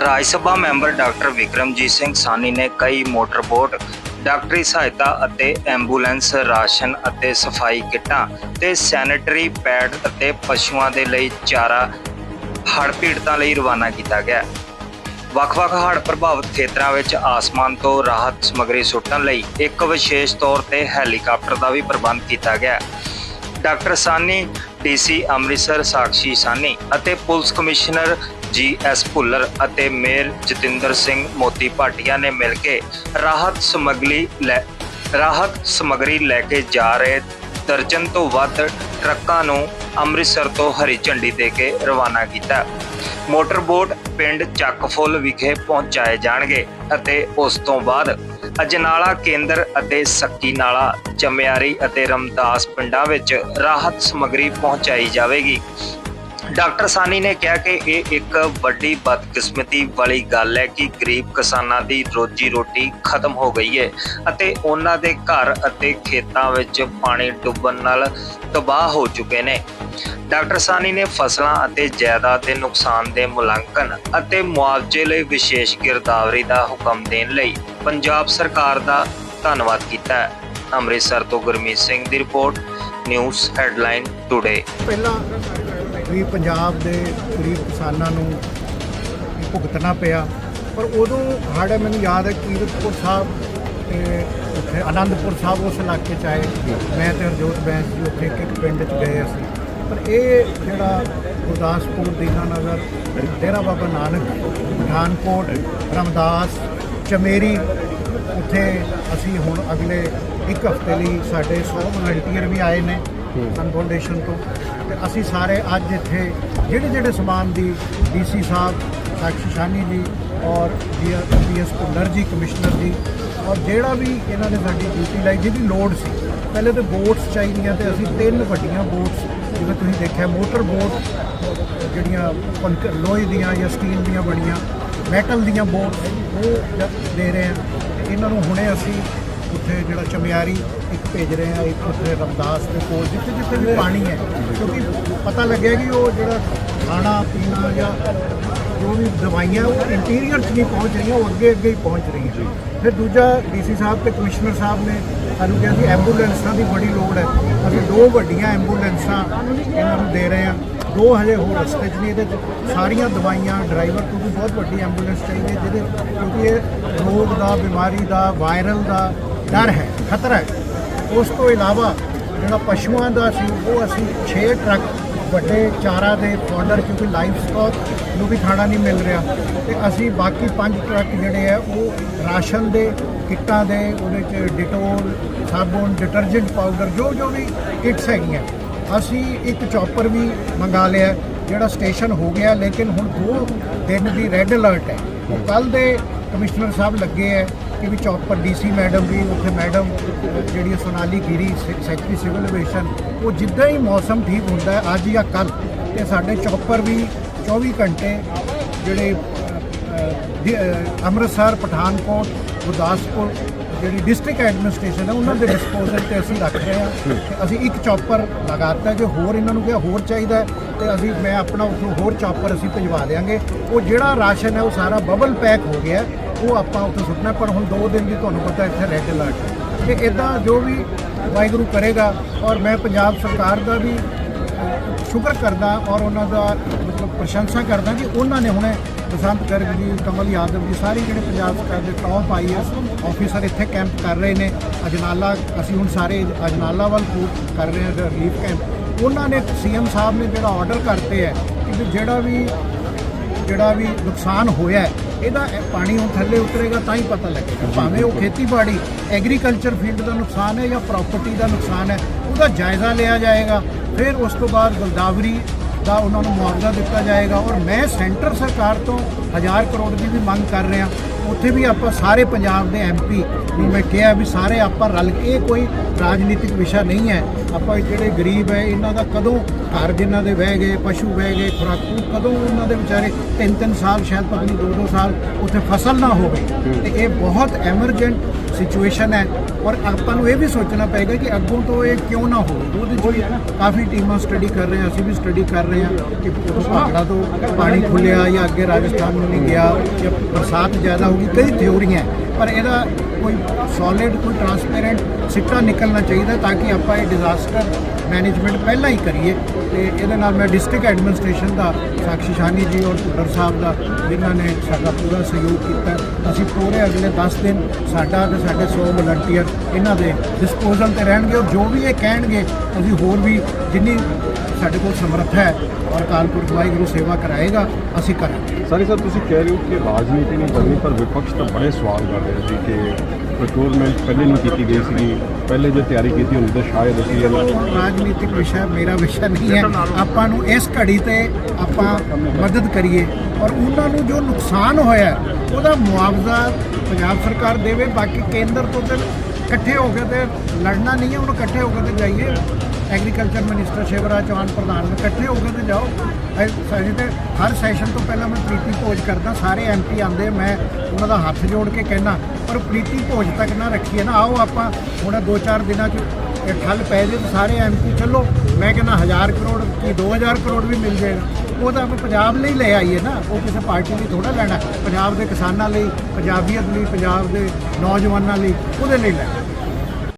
ਰਾਜ Sabha member doctor Vikramjit Singh Sahney ਨੇ ਕਈ motor boat ਡਾਕਟਰੀ ਸਹਾਇਤਾ ਅਤੇ ਐਂਬੂਲੈਂਸ ਰਾਸ਼ਨ ਅਤੇ ਸਫ਼ਾਈ ਕਿੱਟਾਂ ਤੇ ਸੈਨੀਟਰੀ ਪੈਡ ਅਤੇ ਪਸ਼ੂਆਂ ਦੇ ਲਈ ਚਾਰਾ ਹੜ੍ਹ ਪੀੜਤਾਂ ਲਈ ਰਵਾਨਾ ਕੀਤਾ ਗਿਆ। ਵੱਖ-ਵੱਖ ਹੜ੍ਹ ਪ੍ਰਭਾਵਿਤ ਖੇਤਰਾਂ ਵਿੱਚ ਆਸਮਾਨ ਤੋਂ ਰਾਹਤ ਸਮੱਗਰੀ ਸੁੱਟਣ ਲਈ ਇੱਕ ਵਿਸ਼ੇਸ਼ ਤੌਰ ਤੇ ਹੈਲੀਕਾਪਟਰ ਦਾ ਵੀ ਪ੍ਰਬੰਧ ਕੀਤਾ ਗਿਆ। ਡਾਕਟਰ ਸਾਨੀ, ਡੀਸੀ ਅੰਮ੍ਰਿਤਸਰ ਸਾਕਸ਼ੀ ਸਾਨੀ ਅਤੇ police commissioner G S Bhullar ਅਤੇ ਮੇਅਰ ਜਤਿੰਦਰ ਸਿੰਘ ਮੋਤੀ ਭਾਟੀਆ ਨੇ ਮਿਲ ਕੇ ਰਾਹਤ ਸਮੱਗਰੀ ਲੈ, ਰਾਹਤ ਸਮੱਗਰੀ ਲੈ ਕੇ ਜਾ ਰਹੇ ਦਰਜਨ ਤੋਂ ਵੱਧ ਟਰੱਕਾਂ ਨੂੰ ਅੰਮ੍ਰਿਤਸਰ ਤੋਂ ਹਰੀ ਝੰਡੀ ਦੇ ਕੇ ਰਵਾਨਾ ਕੀਤਾ। ਮੋਟਰ ਬੋਟ ਪਿੰਡ ਚੱਕਫੁੱਲ ਵਿਖੇ ਪਹੁੰਚਾਏ ਜਾਣਗੇ ਅਤੇ ਉਸ ਤੋਂ ਬਾਅਦ ਅਜਨਾਲਾ ਕੇਂਦਰ ਅਤੇ ਸੱਕੀ ਨਾਲਾ, ਚਮਿਆਰੀ ਅਤੇ ਰਮਦਾਸ ਪਿੰਡਾਂ ਵਿੱਚ ਰਾਹਤ ਸਮੱਗਰੀ ਪਹੁੰਚਾਈ ਜਾਵੇਗੀ। ਡਾਕਟਰ ਸਾਨੀ ਨੇ ਕਿਹਾ ਕਿ ਇਹ ਇੱਕ ਵੱਡੀ ਬਦਕਿਸਮਤੀ ਵਾਲੀ ਗੱਲ ਹੈ ਕਿ ਗਰੀਬ ਕਿਸਾਨਾਂ ਦੀ ਰੋਜੀ ਰੋਟੀ ਖਤਮ ਹੋ ਗਈ ਹੈ ਅਤੇ ਉਹਨਾਂ ਦੇ ਘਰ ਅਤੇ ਖੇਤਾਂ ਵਿੱਚ ਪਾਣੀ ਡੁੱਬਣ ਨਾਲ ਤਬਾਹ ਹੋ ਚੁੱਕੇ ਨੇ। ਡਾਕਟਰ ਸਾਨੀ ਨੇ ਫਸਲਾਂ ਅਤੇ ਜਾਇਦਾਦ ਦੇ ਨੁਕਸਾਨ ਦੇ ਮੁਲਾਂਕਣ ਅਤੇ ਮੁਆਵਜ਼ੇ ਲਈ ਵਿਸ਼ੇਸ਼ ਗਿਰਦਾਵਰੀ ਦਾ ਹੁਕਮ ਦੇਣ ਲਈ ਪੰਜਾਬ ਸਰਕਾਰ ਦਾ ਧੰਨਵਾਦ ਕੀਤਾ ਹੈ। ਅੰਮ੍ਰਿਤਸਰ ਤੋਂ ਗੁਰਮੀਤ ਸਿੰਘ ਦੀ ਰਿਪੋਰਟ, ਨਿਊਜ਼ ਹੈਡਲਾਈਨ ਟੁਡੇ। ਪਹਿਲਾਂ ਵੀ ਪੰਜਾਬ ਦੇ ਗਰੀਬ ਕਿਸਾਨਾਂ ਨੂੰ ਭੁਗਤਣਾ ਪਿਆ। ਪਰ ਉਦੋਂ ਸਾਡੇ ਮੈਨੂੰ ਯਾਦ ਹੈ ਕੀਰਤਪੁਰ ਸਾਹਿਬ ਤੇ ਉੱਥੇ ਆਨੰਦਪੁਰ ਸਾਹਿਬ ਉਸ ਇਲਾਕੇ ਚ ਆਏ। ਮੈਂ ਤੇ ਹਰਜੋਤ ਬੈਂਸ ਜੀ ਉੱਥੇ ਇੱਕ ਇੱਕ ਪਿੰਡ ਚ ਗਏ ਅਸੀਂ। ਪਰ ਇਹ ਜਿਹੜਾ ਗੁਰਦਾਸਪੁਰ, ਦੀਨਾਨਗਰ, ਡੇਰਾ ਬਾਬਾ ਨਾਨਕ, ਪਠਾਨਕੋਟ, ਰਮਦਾਸ, ਚਮੇਰੀ, ਉੱਥੇ ਅਸੀਂ ਹੁਣ ਅਗਲੇ ਇੱਕ ਹਫ਼ਤੇ ਲਈ ਸਾਡੇ 100 ਵਲੰਟੀਅਰ ਵੀ ਆਏ ਨੇ। ਸਨ ਫਾਊਂਡੇਸ਼ਨ ਤੋਂ। ਤੇ ਅਸੀਂ ਸਾਰੇ ਅੱਜ ਇੱਥੇ ਜਿਹੜੇ ਜਿਹੜੇ ਸਮਾਨ ਦੀ ਡੀਸੀ ਸਾਹਿਬ ਸਾਕਸ਼ੀ ਸ਼ਾਨੀ ਜੀ ਔਰ ਡੀਐਸ ਭੁੱਲਰ ਜੀ, ਕਮਿਸ਼ਨਰ ਜੀ ਔਰ ਜਿਹੜਾ ਵੀ ਇਹਨਾਂ ਨੇ ਸਾਡੀ ਡਿਊਟੀ ਲਾਈ, ਜਿਹਦੀ ਲੋੜ ਸੀ। ਪਹਿਲੇ ਤੇ ਬੋਟਸ ਚਾਹੀਦੀਆਂ ਤੇ ਅਸੀਂ ਤਿੰਨ ਵੱਡੀਆਂ ਬੋਟਸ, ਜਿਵੇਂ ਤੁਸੀਂ ਦੇਖਿਆ, ਮੋਟਰ ਬੋਟ ਜਿਹੜੀਆਂ ਪੰਕ- ਲੋਹੇ ਦੀਆਂ ਜਾਂ ਸਟੀਲ ਦੀਆਂ ਬਣੀਆਂ, ਮੈਟਲ ਦੀਆਂ ਬੋਟਸ ਉਹ ਦੇ ਰਹੇ ਆ ਤੇ ਇਹਨਾਂ ਨੂੰ ਹੁਣੇ ਅਸੀਂ ਉੱਥੇ ਜਿਹੜਾ ਚਮਿਆਰੀ ਇੱਕ ਭੇਜ ਰਹੇ ਆ ਇੱਕ ਉੱਥੇ ਰਮਦਾਸ ਦੇ ਕੋਲ ਜਿੱਥੇ ਜਿੱਥੇ ਵੀ ਪਾਣੀ ਹੈ ਕਿਉਂਕਿ ਪਤਾ ਲੱਗਿਆ ਕਿ ਉਹ ਜਿਹੜਾ ਖਾਣਾ ਪੀਣਾ ਜਾਂ ਜੋ ਵੀ ਦਵਾਈਆਂ ਉਹ ਇੰਟੀਰੀਅਰ 'ਚ ਨਹੀਂ ਪਹੁੰਚ ਰਹੀਆਂ ਉਹ ਅੱਗੇ ਅੱਗੇ ਹੀ ਪਹੁੰਚ ਰਹੀਆਂ। ਫਿਰ ਦੂਜਾ ਡੀਸੀ ਸਾਹਿਬ ਤੇ ਕਮਿਸ਼ਨਰ ਸਾਹਿਬ ਨੇ ਸਾਨੂੰ ਕਿਹਾ ਸੀ ਐਂਬੂਲੈਂਸਾਂ ਦੀ ਬੜੀ ਲੋੜ ਹੈ। ਅਸੀਂ ਦੋ ਵੱਡੀਆਂ ਐਂਬੂਲੈਂਸਾਂ ਇਹਨਾਂ ਨੂੰ ਦੇ ਰਹੇ ਹਾਂ। ਦੋ ਹਜੇ ਹੋਰ ਰਸਤੇ 'ਚ ਨੇ ਇਹਦੇ 'ਚ ਸਾਰੀਆਂ ਦਵਾਈਆਂ ਡਰਾਈਵਰ ਤੋਂ ਵੀ ਬਹੁਤ ਵੱਡੀ ਐਂਬੂਲੈਂਸ ਚਾਹੀਦੀ ਹੈ ਜਿਹਦੇ ਕਿਉਂਕਿ ਇਹ ਰੋਗ ਦਾ ਬਿਮਾਰੀ ਦਾ ਵਾਇਰਲ ਦਾ ਡਰ ਹੈ, ਖਤਰਾ ਹੈ। ਉਸ ਤੋਂ ਇਲਾਵਾ ਜਿਹੜਾ ਪਸ਼ੂਆਂ ਦਾ ਸੀ, ਉਹ ਅਸੀਂ 6 ਟਰੱਕ, ਵੱਡੇ ਚਾਰਾ ਦੇ ਫਾਡਰ ਕਿਉਂਕਿ ਲਾਈਫ ਸਟਾਕ ਨੂੰ ਵੀ ਖਾਣਾ ਨਹੀਂ ਮਿਲ ਰਿਹਾ। ਤੇ ਅਸੀਂ ਬਾਕੀ ਪੰਜ ਟਰੱਕ ਜਿਹੜੇ ਆ ਉਹ ਰਾਸ਼ਨ ਦੇ, ਕਿੱਟਾਂ ਦੇ, ਉਹਦੇ ਚ ਡਿਟੋਲ, ਸਾਬਣ ਡਿਟਰਜੈਂਟ ਪਾਊਡਰ ਜੋ ਜੋ ਵੀ ਕਿਟਸ ਹੈਗੀਆਂ, ਅਸੀਂ ਇੱਕ ਚੌਪਰ ਵੀ ਮੰਗਾ ਲਿਆ ਜਿਹੜਾ ਸਟੇਸ਼ਨ ਹੋ ਗਿਆ, ਲੇਕਿਨ ਹੁਣ ਦੋ ਦਿਨ ਦੀ ਰੈੱਡ ਅਲਰਟ ਹੈ। ਉਹ ਕੱਲ ਦੇ ਕਮਿਸ਼ਨਰ ਸਾਹਿਬ ਲੱਗੇ ਹੈ ਕਿ ਵੀ ਚੌਪਰ ਡੀਸੀ ਮੈਡਮ ਵੀ ਉੱਥੇ ਮੈਡਮ, ਜਿਹੜੀ ਸੋਨਾਲੀ ਗਿਰੀ, ਸੈ- ਸੈਕਟਰੀ ਸਿਵਲ ਐਵੀਏਸ਼ਨ ਉਹ ਜਿੱਦਾਂ ਹੀ ਮੌਸਮ ਠੀਕ ਹੁੰਦਾ ਹੈ, ਅੱਜ ਜਾਂ ਕੱਲ ਤੇ ਸਾਡੇ ਚੌਪਰ ਵੀ 24 ਘੰਟੇ ਜਿਹੜੇ ਅੰਮ੍ਰਿਤਸਰ, ਪਠਾਨਕੋਟ, ਗੁਰਦਾਸਪੁਰ, ਜਿਹੜੀ ਡਿਸਟ੍ਰਿਕਟ ਐਡਮਿਨਿਸਟ੍ਰੇਸ਼ਨ ਹੈ, ਉਹਨਾਂ ਦੇ ਡਿਸਪੋਜ਼ਲ ਤੇ ਅਸੀਂ ਰੱਖ ਰਹੇ ਹਾਂ। ਤੇ ਅਸੀਂ ਇੱਕ ਚੌਪਰ ਲਗਾਤਾ ਜੇ ਹੋਰ ਇਹਨਾਂ ਨੂੰ ਕਿਹਾ ਹੋਰ ਚਾਹੀਦਾ ਤੇ ਅਸੀਂ ਮੈਂ ਆਪਣਾ ਉੱਥੋਂ ਹੋਰ ਚੌਪਰ ਅਸੀਂ ਭਿਜਵਾ ਦੇਵਾਂਗੇ ਉਹ ਜਿਹੜਾ ਰਾਸ਼ਨ ਹੈ, ਉਹ ਸਾਰਾ ਬਬਲ ਪੈਕ ਹੋ ਗਿਆ ਉਹ ਆਪਾਂ ਉੱਥੇ ਸੁੱਟਣਾ ਪਰ ਹੁਣ 2 ਦਿਨ ਦੀ ਤੁਹਾਨੂੰ ਪਤਾ ਇੱਥੇ ਰੈੱਡ ਅਲਰਟ ਹੈ। ਤੇ ਇਦਾਂ ਜੋ ਵੀ ਵਾਹਿਗੁਰੂ ਕਰੇਗਾ, ਔਰ ਮੈਂ ਪੰਜਾਬ ਸਰਕਾਰ ਦਾ ਵੀ ਸ਼ੁਕਰ ਕਰਦਾ ਔਰ ਉਹਨਾਂ ਦਾ ਮਤਲਬ ਪ੍ਰਸ਼ੰਸਾ ਕਰਦਾ ਕਿ ਉਹਨਾਂ ਨੇ ਹੁਣੇ ਬਸੰਤ ਗਰਗ ਜੀ, ਕਮਲ ਯਾਦਵ ਜੀ, ਸਾਰੇ ਜਿਹੜੇ ਪੰਜਾਬ ਸਰਕਾਰ ਦੇ ਟੌਪ ਆਈਐਸ ਆਫੀਸਰ ਇੱਥੇ ਕੈਂਪ ਕਰ ਰਹੇ ਨੇ। ਅਜਨਾਲਾ, ਅਸੀਂ ਹੁਣ ਸਾਰੇ ਅਜਨਾਲਾ ਵੱਲ ਮੂਵ ਕਰ ਰਹੇ ਹਾਂ ਰਿਲੀਫ ਕੈਂਪ ਉਹਨਾਂ ਨੇ ਸੀਐਮ ਸਾਹਿਬ ਨੇ ਜਿਹੜਾ ਆਰਡਰ ਕਰਤੇ ਹੈ ਕਿ ਜਿਹੜਾ ਵੀ ਜਿਹੜਾ ਵੀ ਨੁਕਸਾਨ ਹੋਇਆ ਇਹਦਾ ਪਾਣੀ ਹੁਣ ਥੱਲੇ ਉਤਰੇਗਾ, ਤਾਂ ਹੀ ਪਤਾ ਲੱਗੇਗਾ। ਭਾਵੇਂ ਉਹ ਖੇਤੀਬਾੜੀ ਐਗਰੀਕਲਚਰ ਫੀਲਡ ਦਾ ਨੁਕਸਾਨ ਹੈ ਜਾਂ ਪ੍ਰਾਪਰਟੀ ਦਾ ਨੁਕਸਾਨ ਹੈ, ਉਹਦਾ ਜਾਇਜ਼ਾ ਲਿਆ ਜਾਏਗਾ। ਫਿਰ ਉਸ ਤੋਂ ਬਾਅਦ ਗਲਦਾਵਰੀ ਦਾ ਉਹਨਾਂ ਨੂੰ ਮੁਆਵਜ਼ਾ ਦਿੱਤਾ ਜਾਏਗਾ। ਔਰ ਮੈਂ ਸੈਂਟਰ ਸਰਕਾਰ ਤੋਂ 1000 ਕਰੋੜ ਦੀ ਵੀ ਮੰਗ ਕਰ ਰਿਹਾ। ਉੱਥੇ ਵੀ ਆਪਾਂ ਸਾਰੇ ਪੰਜਾਬ ਦੇ ਐਮਪੀ ਨੂੰ ਮੈਂ ਕਿਹਾ ਵੀ ਸਾਰੇ ਆਪਾਂ ਰਲ ਕੇ ਕੋਈ ਰਾਜਨੀਤਿਕ ਵਿਸ਼ਾ ਨਹੀਂ ਹੈ। ਆਪਾਂ ਜਿਹੜੇ ਗਰੀਬ ਹੈ, ਇਹਨਾਂ ਦਾ ਕਦੋਂ ਘਰ ਜਿਨ੍ਹਾਂ ਦੇ ਵਹਿ ਗਏ, ਪਸ਼ੂ ਵਹਿ ਗਏ, ਖੁਰਾਕੂ ਕਦੋਂ ਉਹਨਾਂ ਦੇ ਵਿਚਾਰੇ ਤਿੰਨ ਤਿੰਨ ਸਾਲ, ਸ਼ਾਇਦ ਪਤਾ ਨਹੀਂ ਦੋ ਦੋ ਸਾਲ ਉੱਥੇ ਫਸਲ ਨਾ ਹੋਵੇ। ਤੇ ਇਹ ਬਹੁਤ ਐਮਰਜੈਂਟ ਸਿਚੁਏਸ਼ਨ ਹੈ। ਔਰ ਆਪਾਂ ਨੂੰ ਇਹ ਵੀ ਸੋਚਣਾ ਪਏਗਾ ਕਿ ਅੱਗੋਂ ਤੋਂ ਇਹ ਕਿਉਂ ਨਾ ਹੋਵੇ। ਉਹਦੇ 'ਚ ਕਾਫੀ ਟੀਮਾਂ ਸਟੱਡੀ ਕਰ ਰਹੇ ਹਾਂ ਅਸੀਂ ਵੀ ਸਟੱਡੀ ਕਰ ਰਹੇ ਹਾਂ ਕਿ ਉਦੋਂ ਤੋਂ ਪਾਣੀ ਖੁੱਲਿਆ ਜਾਂ ਅੱਗੇ ਰਾਜਸਥਾਨ ਨੂੰ ਨਹੀਂ ਗਿਆ ਜਾਂ ਬਰਸਾਤ ਜ਼ਿਆਦਾ ਹੋਗੀ ਕਈ ਥਿਉਰੀਆਂ ਪਰ ਇਹਦਾ ਕੋਈ ਸੋਲਿਡ ਕੋਈ ਟਰਾਂਸਪੇਰੈਂਟ ਸਿੱਟਾ ਨਿਕਲਣਾ ਚਾਹੀਦਾ ਤਾਂ ਕਿ ਆਪਾਂ ਇਹ ਡਿਜ਼ਾਸਟਰ ਮੈਨੇਜਮੈਂਟ ਪਹਿਲਾਂ ਹੀ ਕਰੀਏ ਤੇ ਇਹਦੇ ਨਾਲ ਮੈਂ ਡਿਸਟ੍ਰਿਕਟ ਐਡਮਿਨਿਸਟ੍ਰੇਸ਼ਨ ਦਾ ਸਾਕਸ਼ੀ ਸ਼ਾਨੀ ਜੀ ਔਰ ਭੁੱਲਰ ਸਾਹਿਬ ਦਾ, ਜਿਨ੍ਹਾਂ ਨੇ ਸਾਡਾ ਪੂਰਾ ਸਹਿਯੋਗ ਕੀਤਾ। ਅਸੀਂ ਪੂਰੇ ਅਗਲੇ 10 ਦਿਨ ਸਾਡਾ ਤੇ ਸਾਡੇ 100 ਵਲੰਟੀਅਰ ਇਹਨਾਂ ਦੇ ਡਿਸਪੋਜ਼ਲ ਤੇ ਰਹਿਣਗੇ ਔਰ ਜੋ ਵੀ ਇਹ ਕਹਿਣਗੇ, ਅਸੀਂ ਹੋਰ ਵੀ ਜਿੰਨੀ ਸਾਡੇ ਕੋਲ ਸਮਰੱਥਾ ਹੈ ਔਰ ਕਾਲਪੁਰ ਵਾਹਿਗੁਰੂ ਸੇਵਾ ਕਰਾਏਗਾ, ਅਸੀਂ ਕਰਾਂਗੇ। ਸਾਰੀ ਸਾਹਿਬ ਤੁਸੀਂ ਕਹਿ ਰਹੇ ਹੋ ਕਿ ਰਾਜਨੀਤੀ ਨਹੀਂ ਕਰਨੀ ਪਰ ਵਿਪਕਸ਼ ਤਾਂ ਬੜੇ ਸਵਾਲ ਕਰ ਰਹੇ ਸੀ ਕਿ ਪ੍ਰੋਕਿਊਰਮੈਂਟ ਪਹਿਲੇ ਨਹੀਂ ਕੀਤੀ ਗਈ ਸੀ ਪਹਿਲੇ ਜੇ ਤਿਆਰੀ ਕੀਤੀ ਹੁੰਦੀ ਤਾਂ ਸ਼ਾਇਦ ਅਸੀਂ ਚਲੋ ਹੁਣ ਰਾਜਨੀਤਿਕ ਵਿਸ਼ਾ, ਮੇਰਾ ਵਿਸ਼ਾ ਨਹੀਂ ਹੈ। ਆਪਾਂ ਨੂੰ ਇਸ ਘੜੀ ਤੇ ਆਪਾਂ ਮਦਦ ਕਰੀਏ ਔਰ ਉਹਨਾਂ ਨੂੰ ਜੋ ਨੁਕਸਾਨ ਹੋਇਆ, ਉਹਦਾ ਮੁਆਵਜ਼ਾ ਪੰਜਾਬ ਸਰਕਾਰ ਦੇਵੇ। ਬਾਕੀ ਕੇਂਦਰ ਤੋਂ ਤੇ ਇਕੱਠੇ ਹੋ ਕੇ ਤੇ ਲੜਨਾ ਨਹੀਂ ਹੈ ਉਹਨੂੰ ਇਕੱਠੇ ਹੋ ਕੇ ਤੇ ਜਾਈਏ। ਐਗਰੀਕਲਚਰ ਮਿਨਿਸਟਰ ਸ਼ਿਵਰਾਜ ਚੌਹਾਨ ਪ੍ਰਧਾਨ ਇਕੱਠੇ ਹੋ ਕੇ ਤੇ ਜਾਓ। ਅ- ਤੇ ਹਰ ਸੈਸ਼ਨ ਤੋਂ ਪਹਿਲਾਂ ਮੈਂ ਪ੍ਰੀਤੀ ਭੋਜ ਕਰਦਾ, ਸਾਰੇ ਐਮਪੀ ਆਉਂਦੇ, ਮੈਂ ਉਹਨਾਂ ਦਾ ਹੱਥ ਜੋੜ ਕੇ ਕਹਿਣਾ, ਪਰ ਪ੍ਰੀਤੀ ਭੋਜ ਤੱਕ ਨਾ ਰੱਖੀਏ ਨਾ, ਆਓ ਆਪਾਂ ਹੁਣ ਦੋ ਚਾਰ ਦਿਨਾਂ 'ਚ ਇਹ ਠੱਲ ਪੈ ਜੇ ਤਾਂ ਸਾਰੇ ਐਮਪੀ ਚੱਲੋ। ਮੈਂ ਕਹਿੰਦਾ 1000 ਕਰੋੜ ਕੀ 2000 ਕਰੋੜ ਵੀ ਮਿਲ ਜਾਏਗਾ ਉਹ ਤਾਂ ਆਪਾਂ ਪੰਜਾਬ ਲਈ ਲੈ ਆਈਏ ਨਾ, ਉਹ ਕਿਸੇ ਪਾਰਟੀ ਲਈ ਥੋੜਾ ਲੈਣਾ, ਪੰਜਾਬ ਦੇ ਕਿਸਾਨਾਂ ਲਈ, ਪੰਜਾਬੀਅਤ ਲਈ, ਪੰਜਾਬ ਦੇ ਨੌਜਵਾਨਾਂ ਲਈ, ਉਹਦੇ ਲਈ ਲੈਣਾ।